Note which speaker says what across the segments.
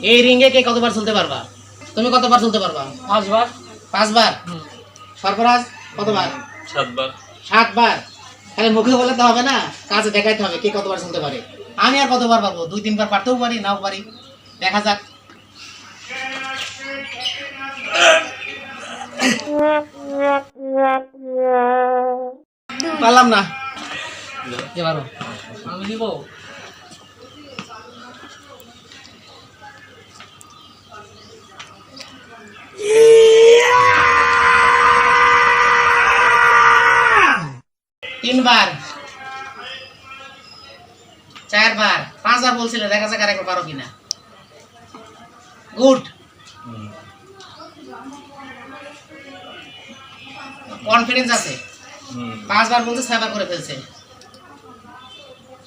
Speaker 1: এই রিঙ্গে কে কতবার চলতে পারবা? তুমি কতবার চলতে পারবা?
Speaker 2: পাঁচবার।
Speaker 1: পাঁচবার? সরফরাজ কতবার?
Speaker 3: সাতবার।
Speaker 1: সাতবার। তাহলে মুখে বলে তো হবে না কাজে দেখাইতে হবে কে কতবার শুনতে পারে। আমি আর কতবার পারব? দুই তিনবার পারতেও পারি নাও পারি। দেখা যাক। পারলাম না।
Speaker 2: আমি দিব
Speaker 1: তিনবার। চারবার। পাঁচবার বলছিলে দেখা যাক আরেকবার পারো কিনা। গুড। কনফিডেন্স আছে।
Speaker 3: হুম।
Speaker 1: পাঁচবার বলতে ছয়বার করে ফেলছে।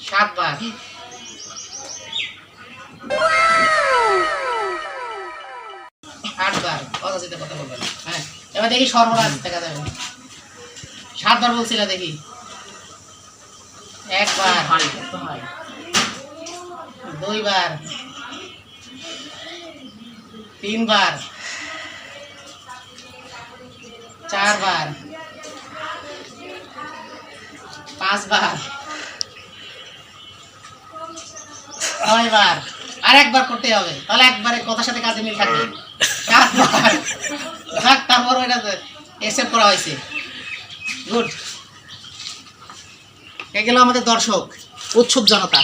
Speaker 1: সাতবার। আটবার। কথা বলবেন হ্যাঁ। এবার দেখি সর্বরাজ দেখা যাবে। সাতবার বলছিল দেখি। একবার দুইবার, তিনবার, চারবার, পাঁচবার, ছয়বার, আর একবার করতে হবে। তাহলে একবারে কথার সাথে কাজে মিল থাকবে। সাতবার তারপর ওইটা এসেপ করা হয়েছে। গুড এ গেল আমাদের দর্শক? উৎসব জনতা।